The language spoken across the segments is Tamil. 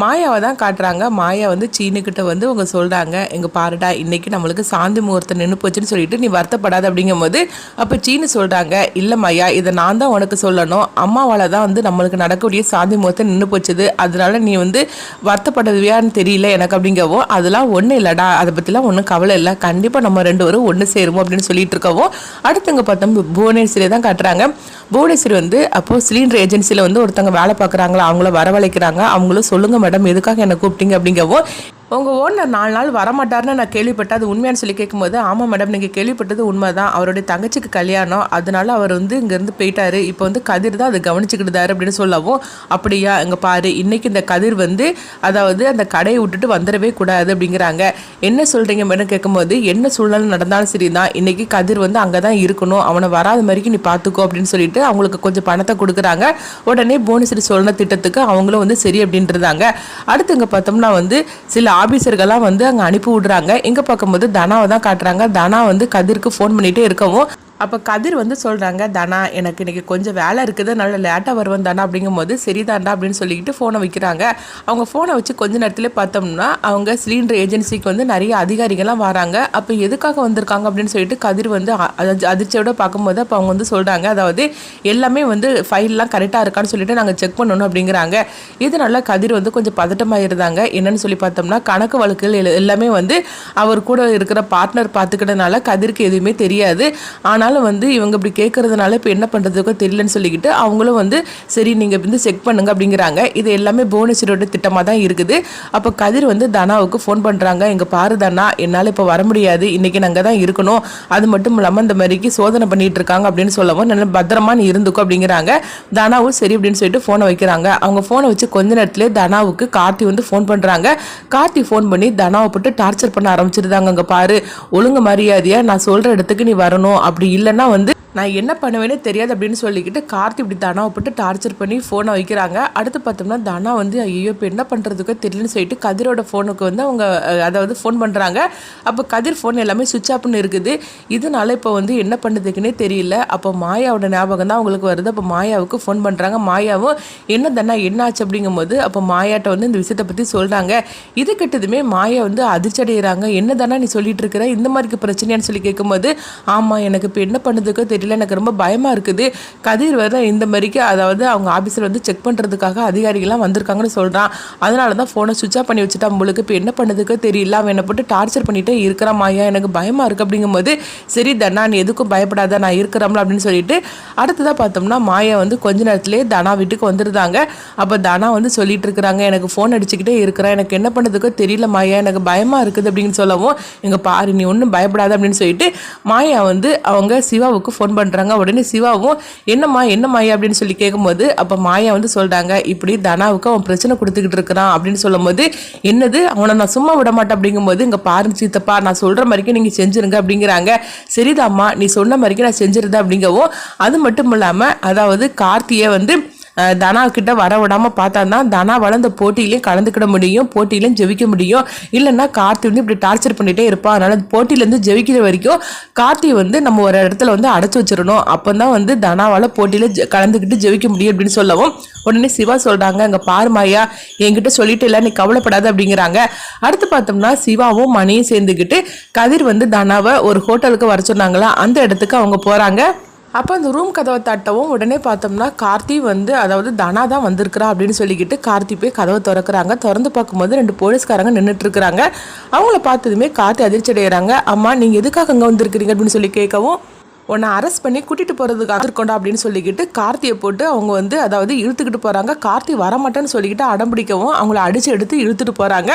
மாயாவை தான் காட்டுறாங்க. மாயா வந்து சீனுக்கிட்ட வந்து அவங்க சொல்கிறாங்க எங்கள் பாருடா இன்றைக்கி நம்மளுக்கு சாந்தி முகூர்த்தம் நின்று போச்சுன்னு சொல்லிட்டு நீ வருத்தப்படாத. அப்படிங்கும்போது அப்போ சீனு சொல்கிறாங்க இல்லை மாயா இதை நான் தான் உனக்கு சொல்லணும். அம்மாவால் தான் வந்து நம்மளுக்கு நடக்கக்கூடிய சாந்தி முகூர்த்தம் நின்று போச்சுது. அதனால நீ வந்து வருத்தப்படுவியான்னு தெரியல எனக்கு அப்படிங்கவோ அதெல்லாம் ஒன்றும் இல்லைடா. அதை பற்றிலாம் ஒன்றும் கவலை இல்லை. கண்டிப்பாக நம்ம ரெண்டு பேரும் ஒன்று சேருவோம் அப்படின்னு சொல்லிட்டு இருக்கவும் அடுத்தவங்க பார்த்தோம் புவனேஸ்வரி தான் காட்டுறாங்க. புவனேஸ்வரி வந்து அப்போது சிலிண்டர் ஏஜென்சியில் வந்து ஒருத்தவங்க வேலை பார்க்குறாங்களா? அவங்கள வரவழைக்கிறாங்க. அவங்களும் சொல்லுங்க மேடம் எதுக்காக என்ன கூப்பிட்டீங்க? அப்படிங்கவோ உங்கள் ஓனர் நாலு நாள் வரமாட்டார்னு நான் கேள்விப்பட்டேன். அது உண்மையானு சொல்லி கேட்கும்போது ஆமாம் மேடம் நீங்கள் கேள்விப்பட்டது உண்மை தான் அவருடைய தங்கச்சிக்கு கல்யாணம். அதனால அவர் வந்து இங்கேருந்து போயிட்டாரு. இப்போ வந்து கதிர் தான் அதை கவனிச்சுக்கிட்டுதாரு அப்படின்னு சொல்லவும் அப்படியா இங்கே பாரு. இன்னைக்கு இந்த கதிர் வந்து அதாவது அந்த கடையை விட்டுட்டு வந்துடவே கூடாது அப்படிங்கிறாங்க. என்ன சொல்கிறீங்க மேடம் கேட்கும்போது என்ன சூழ்நிலை நடந்தாலும் சரி தான் இன்னைக்கு கதிர் வந்து அங்கே தான் இருக்கணும். அவனை வராத மாதிரிக்கு நீ பார்த்துக்கோ அப்படின்னு சொல்லிட்டு அவங்களுக்கு கொஞ்சம் பணத்தை கொடுக்குறாங்க. உடனே போனசரி சோழன திட்டத்துக்கு அவங்களும் வந்து சரி அப்படின்றதாங்க. அடுத்து இங்கே பார்த்தோம்னா வந்து சில ஆபீசர்கள்லாம் வந்து அங்கே அனுப்பி விடுறாங்க. இங்கே பார்க்கும்போது தனாவை தான் காட்டுறாங்க. தனா வந்து கதிருக்கு ஃபோன் பண்ணிகிட்டே இருக்கவும் அப்போ கதிர் வந்து சொல்கிறாங்க தனா எனக்கு இன்றைக்கி கொஞ்சம் வேலை இருக்குது நல்ல லேட்டாக வருவேன் தானா அப்படிங்கும்போது சரிதாண்டா அப்படின்னு சொல்லிக்கிட்டு ஃபோனை வைக்கிறாங்க. அவங்க ஃபோனை வச்சு கொஞ்ச நேரத்தில் பார்த்தோம்னா அவங்க சிலிண்டர் ஏஜென்சிக்கு வந்து நிறைய அதிகாரிகள்லாம் வராங்க. அப்போ எதுக்காக வந்திருக்காங்க அப்படின்னு சொல்லிட்டு கதிர் வந்து அ- அதிர்ச்சியோட பார்க்கும்போது அப்போ அவங்க வந்து சொல்கிறாங்க அதாவது எல்லாமே வந்து ஃபைல்லாம் கரெக்டாக இருக்கான்னு சொல்லிட்டு நாங்கள் செக் பண்ணணும் அப்படிங்கிறாங்க. இதனால கதிர் வந்து கொஞ்சம் பதட்டமாக இருந்தாங்க என்னன்னு சொல்லி பார்த்தோம்னா கணக்கு வழக்குகள் எல்- எல்லாமே வந்து அவர் கூட இருக்கிற பார்ட்னர் பார்த்துக்கிட்டனால கதிருக்கு எதுவுமே தெரியாது. ஆனால் அதனால் வந்து இவங்க இப்படி கேட்குறதுனால இப்போ என்ன பண்ணுறதுக்கோ தெரியலன்னு சொல்லிக்கிட்டு அவங்களும் வந்து சரி நீங்கள் வந்து செக் பண்ணுங்க அப்படிங்கிறாங்க. இது எல்லாமே புவனேஸ்வரியோட திட்டமாக தான் இருக்குது. அப்போ கதிர் வந்து தனாவுக்கு ஃபோன் பண்ணுறாங்க எங்கள் பாரு தனா என்னால் இப்போ வர முடியாது. இன்றைக்கி நாங்கள் தான் இருக்கணும். அது மட்டும் இல்லாமல் இந்த மாதிரிக்கு சோதனை பண்ணிட்டு இருக்காங்க அப்படின்னு சொல்லவும் நல்ல பத்திரமா நீ இருந்துக்கும் அப்படிங்கிறாங்க. தனாவும் சரி அப்படின்னு சொல்லிட்டு ஃபோனை வைக்கிறாங்க. அவங்க ஃபோனை வச்சு கொஞ்ச நேரத்துலேயே தனாவுக்கு கார்த்தி வந்து ஃபோன் பண்ணுறாங்க கார்த்தி ஃபோன் பண்ணி தனாவை போட்டு டார்ச்சர் பண்ண ஆரம்பிச்சிருந்தாங்க. அங்கே பாரு ஒழுங்கு மரியாதையாக நான் சொல்கிற இடத்துக்கு நீ வரணும். அப்படி இல்லைன்னா வந்து நான் என்ன பண்ணுவேனே தெரியாது அப்படின்னு சொல்லிக்கிட்டு கார்த்தி இப்படி தனாவை போட்டு டார்ச்சர் பண்ணி ஃபோனை வைக்கிறாங்க. அடுத்து பார்த்தோம்னா தனா வந்து ஐயோ இப்போ என்ன பண்ணுறதுக்கோ தெரியலன்னு சொல்லிட்டு கதிரோட ஃபோனுக்கு வந்து அவங்க அதாவது ஃபோன் பண்ணுறாங்க அப்போ கதிர் ஃபோன் எல்லாமே சுவிட்ச் ஆஃப்னு இருக்குது. இதனால இப்போ வந்து என்ன பண்ணுறதுக்குன்னே தெரியல. அப்போ மாயாவோட ஞாபகம் தான் அவங்களுக்கு வருது. அப்போ மாயாவுக்கு ஃபோன் பண்ணுறாங்க மாயாவும் என்ன தண்ணா என்ன ஆச்சு? அப்படிங்கும்போது அப்போ மாயாட்ட வந்து இந்த விஷயத்தை பற்றி சொல்கிறாங்க இது கிட்டதுமே மாயா வந்து அதிர்ச்சி அடைகிறாங்க என்ன தானே நீ சொல்லிட்டு இருக்கிற? இந்த மாதிரி பிரச்சனையான்னு சொல்லி கேட்கும்போது ஆமாம் எனக்கு இப்போ என்ன பண்ணுறதுக்கோ தெரியல எனக்கு ரொம்ப பயமாக இருக்குது. கதிர் வர இந்த மாதிரிக்கு அதாவது அவங்க ஆஃபீஸில் வந்து செக் பண்ணுறதுக்காக அதிகாரிகள்லாம் வந்திருக்காங்கன்னு சொல்கிறான் அதனால தான் ஃபோனை சுவிட்ச் ஆஃப் பண்ணி வச்சுட்டா உங்களுக்கு இப்போ என்ன பண்ணுறதுக்கோ தெரியல. அவன் என்னை போட்டு டார்ச்சர் பண்ணிகிட்டே இருக்கிறான் மாயா. எனக்கு பயமாக இருக்குது அப்படிங்கும்போது சரி தனா நீ எதுக்கும் பயப்படாத நான் இருக்கிறோம்ல அப்படின்னு சொல்லிட்டு அடுத்ததாக பார்த்தோம்னா மாயா வந்து கொஞ்ச நேரத்துலேயே தனா வீட்டுக்கு வந்துருந்தாங்க. அப்போ தனா வந்து சொல்லிட்டு இருக்கிறாங்க. எனக்கு ஃபோன் அடிச்சுக்கிட்டே இருக்கிறேன். எனக்கு என்ன பண்ணுறதுக்கோ தெரியல மாயா. எனக்கு பயமாக இருக்குது அப்படின்னு சொல்லவும் எங்கள் பாரு நீ ஒன்றும் பயப்படாத அப்படின்னு சொல்லிட்டு மாயா வந்து அவங்க சிவாவுக்கு ஃபோன் பண்ணுறாங்க உடனே சிவாவும் என்னம்மா என்ன மாயா அப்படின்னு சொல்லி கேட்கும்போது அப்போ மாயா வந்து சொல்கிறாங்க இப்படி தனாவுக்கு அவன் பிரச்சனை கொடுத்துக்கிட்டு இருக்கிறான். அப்படின்னு சொல்லும்போது என்னது? அவனை நான் சும்மா விட மாட்டேன். அப்படிங்கும்போது இங்கே பாருங்க சீத்தப்பா நான் சொல்கிற மாதிரிக்கு நீங்கள் செஞ்சுருங்க. அப்படிங்கிறாங்க. சரிதாம்மா நீ சொன்ன மாதிரிக்கு நான் செஞ்சிருந்தேன். அப்படிங்கவும் அது மட்டும் இல்லாமல் அதாவது கார்த்தியை வந்து தனாக்கிட்ட தனா கிட்ட வர விடாம பார்த்தா தான் தனாவால் அந்த போட்டியிலையும் கலந்துக்கிட முடியும் போட்டியிலையும் ஜெயிக்க முடியும். இல்லைன்னா கார்த்தி வந்து இப்படி டார்ச்சர் பண்ணிகிட்டே இருப்பான் அதனால அந்த போட்டியிலேருந்து ஜெயிக்கிற வரைக்கும் கார்த்தி வந்து நம்ம ஒரு இடத்துல வந்து அடைச்சி வச்சிடணும். அப்போ தான் வந்து தனாவால் போட்டியில் ஜெ- கலந்துக்கிட்டு ஜெயிக்க முடியும் அப்படின்னு சொல்லவும் உடனே சிவா சொல்கிறாங்க அங்கே பாருமாயா என்கிட்ட சொல்லிட்டு இல்லை நீ கவலைப்படாத அப்படிங்கிறாங்க. அடுத்து பார்த்தோம்னா சிவாவும் மணியும் சேர்ந்துக்கிட்டு கதிர் வந்து தனாவை ஒரு ஹோட்டலுக்கு வர சொன்னாங்களா? அந்த இடத்துக்கு அவங்க போகிறாங்க அப்போ அந்த ரூம் கதவை தட்டவும் உடனே பார்த்தோம்னா கார்த்தி வந்து அதாவது தனா தான் வந்திருக்கிறா அப்படின்னு சொல்லிக்கிட்டு கார்த்தி போய் கதவை திறக்கிறாங்க. திறந்து பார்க்கும்போது ரெண்டு போலீஸ்காரங்க நின்றுட்டு இருக்கிறாங்க அவங்கள பார்த்ததுமே கார்த்தி அதிர்ச்சி அடைகிறாங்க அம்மா நீங்கள் எதுக்காக அங்கே வந்திருக்கிறீங்க? அப்படின்னு சொல்லி கேட்கவும் உன்னை அரெஸ்ட் பண்ணி கூட்டிகிட்டு போகிறதுக்கு இருக்கோண்டா அப்படின்னு சொல்லிக்கிட்டு கார்த்தியை போட்டு அவங்க வந்து அதாவது இழுத்துக்கிட்டு போகிறாங்க கார்த்தி வரமாட்டேன்னு சொல்லிக்கிட்டு அடம்பிடிக்கவும் அவங்கள அடித்து எடுத்து இழுத்துட்டு போகிறாங்க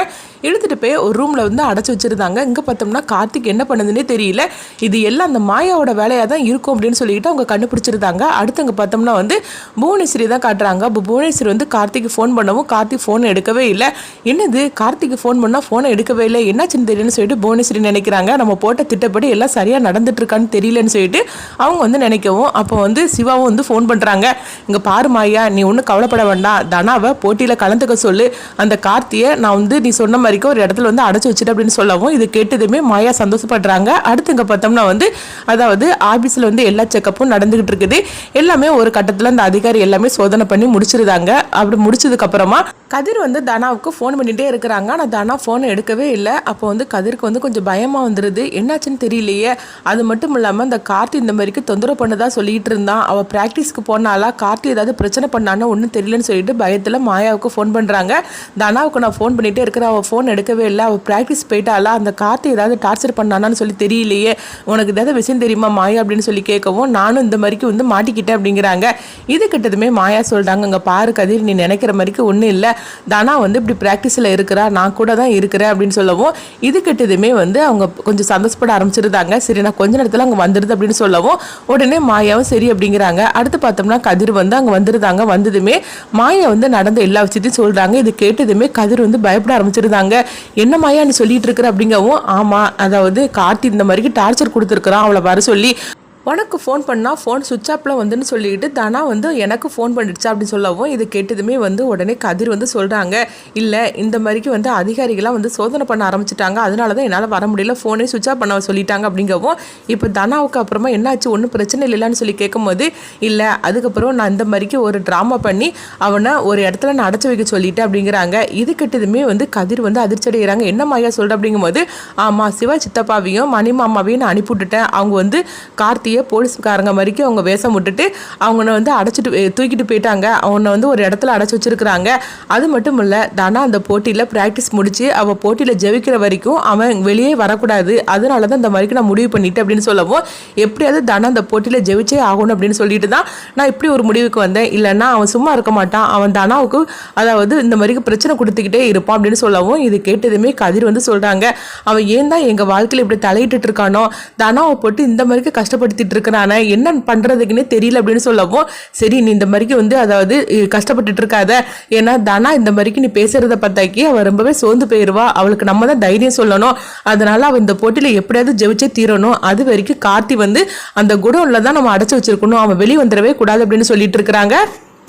இழுத்துட்டு போய் ஒரு ரூமில் வந்து அடைச்சி வச்சிருந்தாங்க. இங்கே பார்த்தோம்னா கார்த்திக் என்ன பண்ணுதுன்னே தெரியல. இது எல்லாம் அந்த மாயாவோட வேலையாக தான் இருக்கும் அப்படின்னு சொல்லிக்கிட்டு அவங்க கண்டுபிடிச்சிருந்தாங்க. அடுத்து அங்க பார்த்தோம்னா வந்து புவனேஸ்வரி தான் காட்டுறாங்க. அப்போ புவனேஸ்வரி வந்து கார்த்திக்கு ஃபோன் பண்ணவும் கார்த்திக் ஃபோன் எடுக்கவே இல்லை. என்னது? கார்த்திக்கு ஃபோன் பண்ணால் ஃபோனை எடுக்கவே இல்லை. என்னாச்சுன்னு தெரியலன்னு சொல்லிட்டு புவனேஸ்வரி நினைக்கிறாங்க. நம்ம போட்ட திட்டப்படி எல்லாம் சரியாக நடந்துட்டு இருக்கான்னு தெரியலன்னு சொல்லிட்டு சொல்லிட்டு அவங்க வந்து நினைக்கவும் அப்போ வந்து சிவாவும் வந்து ஃபோன் பண்ணுறாங்க இங்கே பாரு மாயா நீ ஒன்றும் கவலைப்பட வேண்டாம். தனாவை போட்டியில் கலந்துக்க சொல்லு. அந்த கார்த்தியை நான் வந்து நீ சொன்ன மாதிரிக்கு ஒரு இடத்துல வந்து அடைச்சி வச்சுட்டு அப்படின்னு சொல்லவும் இது கேட்டதுமே மாயா சந்தோஷப்படுறாங்க. அடுத்து இங்கே பார்த்தோம்னா வந்து அதாவது ஆஃபீஸில் வந்து எல்லா செக்கப்பும் நடந்துகிட்டு இருக்குது. எல்லாமே ஒரு கட்டத்தில் அந்த அதிகாரி எல்லாமே சோதனை பண்ணி முடிச்சிருந்தாங்க அப்படி முடிச்சதுக்கப்புறமா கதிர் வந்து தனாவுக்கு ஃபோன் பண்ணிகிட்டே இருக்கிறாங்க. ஆனால் தனா ஃபோனை எடுக்கவே இல்லை. அப்போ வந்து கதிருக்கு வந்து கொஞ்சம் பயமாக வந்துடுது என்னாச்சுன்னு தெரியலையே. அது மட்டும் இல்லாமல் அந்த கார்த்தி இந்த மாதிரிக்கு தொந்தரவு பண்ணதான் சொல்லிகிட்டு இருந்தான். அவள் ப்ராக்டிஸ்க்கு போனாலா கார்த்தி ஏதாவது பிரச்சனை பண்ணான்னு ஒன்றும் தெரியலன்னு சொல்லிட்டு பயத்தில் மாயாவுக்கு ஃபோன் பண்ணுறாங்க தனாவுக்கு நான் ஃபோன் பண்ணிகிட்டே இருக்கிறேன். அவள் ஃபோன் எடுக்கவே இல்லை. அவள் ப்ராக்டிஸ் போயிட்டாலா அந்த கார்த்தி ஏதாவது டார்ச்சர் பண்ணானான்னு சொல்லி தெரியலையே. உனக்கு ஏதாவது விஷயம் தெரியுமா மாயா அப்படின்னு சொல்லி கேட்கவும் நானும் இந்த மாதிரிக்கு வந்து மாட்டிக்கிட்டேன் அப்படிங்கிறாங்க. இது கிட்டதுமே மாயா சொல்கிறாங்க அங்கே பாரு கதிர் நீ நினைக்கிற மாதிரிக்கு ஒன்றும் இல்லை. தானா வந்து இப்படி ப்ராக்டிஸில் இருக்கிறா நான் கூட தான் இருக்கிறேன் அப்படின்னு சொல்லவும் இது கிட்டதுமே வந்து அவங்க கொஞ்சம் சந்தோஷப்பட ஆரம்பிச்சிருந்தாங்க. சரி நான் கொஞ்ச நேரத்தில் அங்கே வந்துடுது அப்படின்னு சொல்லவும் உடனே மாயாவும் சரி அப்படிங்கிறாங்க. அடுத்து பார்த்தோம்னா கதிர் வந்து அங்கே வந்துருந்தாங்க வந்ததுமே மாயா வந்து நடந்த எல்லா விஷயத்தையும் சொல்கிறாங்க இது கேட்டதுமே கதிர் வந்து பயப்பட ஆரம்பிச்சிருந்தாங்க. என்ன மாயா நீ சொல்லிட்டு இருக்கிற? அப்படிங்கவும் ஆமாம் அதாவது கார்த்தி இந்த மாதிரி டார்ச்சர் கொடுத்துருக்குறான். அவளை வர சொல்லி உனக்கு ஃபோன் பண்ணால் ஃபோன் சுவிட்ச் ஆப்பில் வந்துன்னு சொல்லிக்கிட்டு தானா வந்து எனக்கு ஃபோன் பண்ணிடுச்சா அப்படின்னு சொல்லவும் இது கேட்டதுமே வந்து உடனே கதிர் வந்து சொல்கிறாங்க இல்லை இந்த மாதிரிக்கு வந்து அதிகாரிகளாக வந்து சோதனை பண்ண ஆரம்பிச்சிட்டாங்க. அதனால தான் என்னால் வர முடியல. ஃபோனே சுவிட்ச் ஆஃப் பண்ண சொல்லிட்டாங்க அப்படிங்கவும் இப்போ தனாவுக்கு அப்புறமா என்னாச்சு? ஒன்றும் பிரச்சனை இல்லைன்னு சொல்லி கேட்கும்போது இல்லை அதுக்கப்புறம் நான் இந்த மாதிரிக்கு ஒரு ட்ராமா பண்ணி அவனை ஒரு இடத்துல நான் அடைச்சி வைக்க சொல்லிட்டேன் அப்படிங்கிறாங்க. இது கிட்டதுமே வந்து கதிர் வந்து அதிர்ச்சி அடைகிறாங்க. என்ன மாயா சொல்கிற அப்படிங்கும்போது ஆமாம் சிவா சித்தப்பாவையும் மணி மாமாவையும் நான் அனுப்பிவிட்டுட்டேன். அவங்க வந்து கார்த்தியை போலீஸ்காரங்க மாதிரிக்கு அவங்க வேஷம் விட்டுட்டு அவங்கள வந்து அடைச்சிட்டு தூக்கிட்டு போயிட்டாங்க. அவனை வந்து ஒரு இடத்துல அடைச்சி வச்சிருக்கிறாங்க. அது மட்டும் இல்லை தானா அந்த போட்டியில் ப்ராக்டிஸ் முடிச்சு அவள் போட்டியில் ஜெயிக்கிற வரைக்கும் அவன் வெளியே வரக்கூடாது. அதனால தான் இந்த மாதிரிக்கு நான் முடிவு பண்ணிட்டேன் அப்படின்னு சொல்லவும் எப்படியாவது தானா அந்த போட்டியில் ஜெயிச்சே ஆகணும் அப்படின்னு சொல்லிட்டு தான் நான் இப்படி ஒரு முடிவுக்கு வந்தேன். இல்லைன்னா அவன் சும்மா இருக்க மாட்டான். அவன் தானாவுக்கு அதாவது இந்த மாதிரிக்கு பிரச்சனை கொடுத்துக்கிட்டே இருப்பான் அப்படின்னு சொல்லவும் இது கேட்டதுமே கதிர் வந்து சொல்கிறாங்க அவன் ஏன் தான் எங்கள் வாழ்க்கையில் இப்படி தலையிட்டு இருக்கானோ தானாவை போட்டு இந்த மாதிரிக்கு கஷ்டப்படுத்திட்டு இருக்கிறானே என்ன பண்ணுறதுக்குன்னே தெரியல அப்படின்னு சொல்லவும் சரி நீ இந்த மாதிரிக்கு வந்து அதாவது கஷ்டப்பட்டுட்டு இருக்காத ஏன்னா தானா இந்த மாதிரிக்கு நீ பேசுகிறத பார்த்தாக்கி அவள் ரொம்பவே சோர்ந்து போயிடுவா அவளுக்கு நம்ம தான் தைரியம் சொல்லணும். அதனால் அவள் இந்த போட்டியில் எப்படியாவது ஜெயிச்சே தீரணும். அது வரைக்கும் கார்த்தி வந்து அந்த குடோனில் தான் நம்ம அடைச்சி வச்சிருக்கணும். அவன் வெளியே வந்துடவே கூடாது அப்படின்னு சொல்லிட்டு இருக்கிறாங்க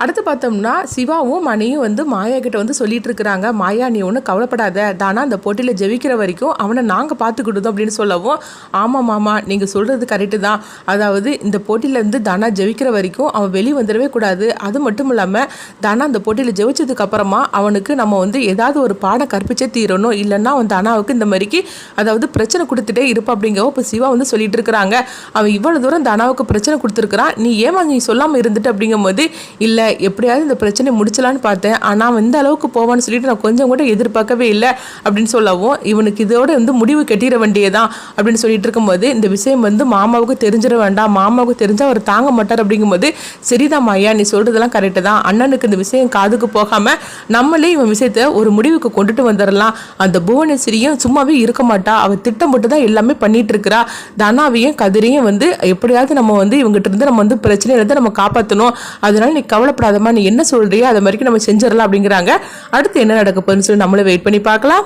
அடுத்து பார்த்தோம்னா சிவாவும் மணியும் வந்து மாயா கிட்ட வந்து சொல்லிட்டு இருக்கிறாங்க மாயா நீ ஒன்றும் கவலைப்படாத. தானா அந்த போட்டியில் ஜெயிக்கிற வரைக்கும் அவனை நாங்கள் பார்த்துக்கிட்டோம் அப்படின்னு சொல்லவும் ஆமாம் மாமா நீங்கள் சொல்கிறது கரெக்டு தான். அதாவது இந்த போட்டியிலேருந்து தானா ஜெயிக்கிற வரைக்கும் அவன் வெளியே வந்துடவே கூடாது. அது மட்டும் இல்லாமல் தானா அந்த போட்டியில் ஜெயிச்சதுக்கு அப்புறமா அவனுக்கு நம்ம வந்து ஏதாவது ஒரு பாடம் கற்பிச்சே தீரணும். இல்லைன்னா அவன் தானாவுக்கு இந்த மாதிரிக்கு அதாவது பிரச்சனை கொடுத்துட்டே இருப்பா அப்படிங்கவோ இப்போ சிவா வந்து சொல்லிட்டு இருக்கிறாங்க அவன் இவ்வளோ தூரம் தானாவுக்கு பிரச்சனை கொடுத்துருக்குறான். நீ ஏமா நீ சொல்லாமல் இருந்துட்டு அப்படிங்கும்போது இல்லை எப்படியாவது இந்த பிரச்சனை முடிச்சலான்னு பார்த்தேன். ஆனால் அவன் இந்த அளவுக்கு போவான்னு சொல்லிட்டு நான் கொஞ்சம் கூட எதிர்பார்க்கவே இல்லை அப்படின்னு சொல்லவும் இவனுக்கு இதோட வந்து முடிவு கட்டிட வேண்டியதான் அப்படின்னு சொல்லிட்டு இருக்கும்போது இந்த விஷயம் வந்து மாமாவுக்கு தெரிஞ்சிட வேண்டாம். மாமாவுக்கு தெரிஞ்சால் அவர் தாங்க மாட்டார் அப்படிங்கும்போது சரிதான் மாயா நீ சொல்கிறதெல்லாம் கரெக்டு தான். அண்ணனுக்கு இந்த விஷயம் காதுக்கு போகாமல் நம்மளே இவன் விஷயத்த ஒரு முடிவுக்கு கொண்டுட்டு வந்துடலாம் அந்த புவனேஸ்வரியும் சும்மாவே இருக்க மாட்டா. அவ திட்டமிட்டு தான் எல்லாமே பண்ணிட்டு இருக்கிறா. தனாவையும் கதிரையும் வந்து எப்படியாவது நம்ம வந்து இவங்ககிட்ட இருந்து நம்ம வந்து பிரச்சனையில இருந்து நம்ம காப்பாற்றணும் அதனால நீ கவலை கவலைப்படாதம்மா நீ என்ன சொல்றியோ அதை மாதிரிக்கு நம்ம செஞ்சிடலாம் அப்படிங்கிறாங்க. அடுத்து என்ன நடக்க போகுதுன்னு சொல்லி நம்மளும் வெயிட் பண்ணி பார்க்கலாம்.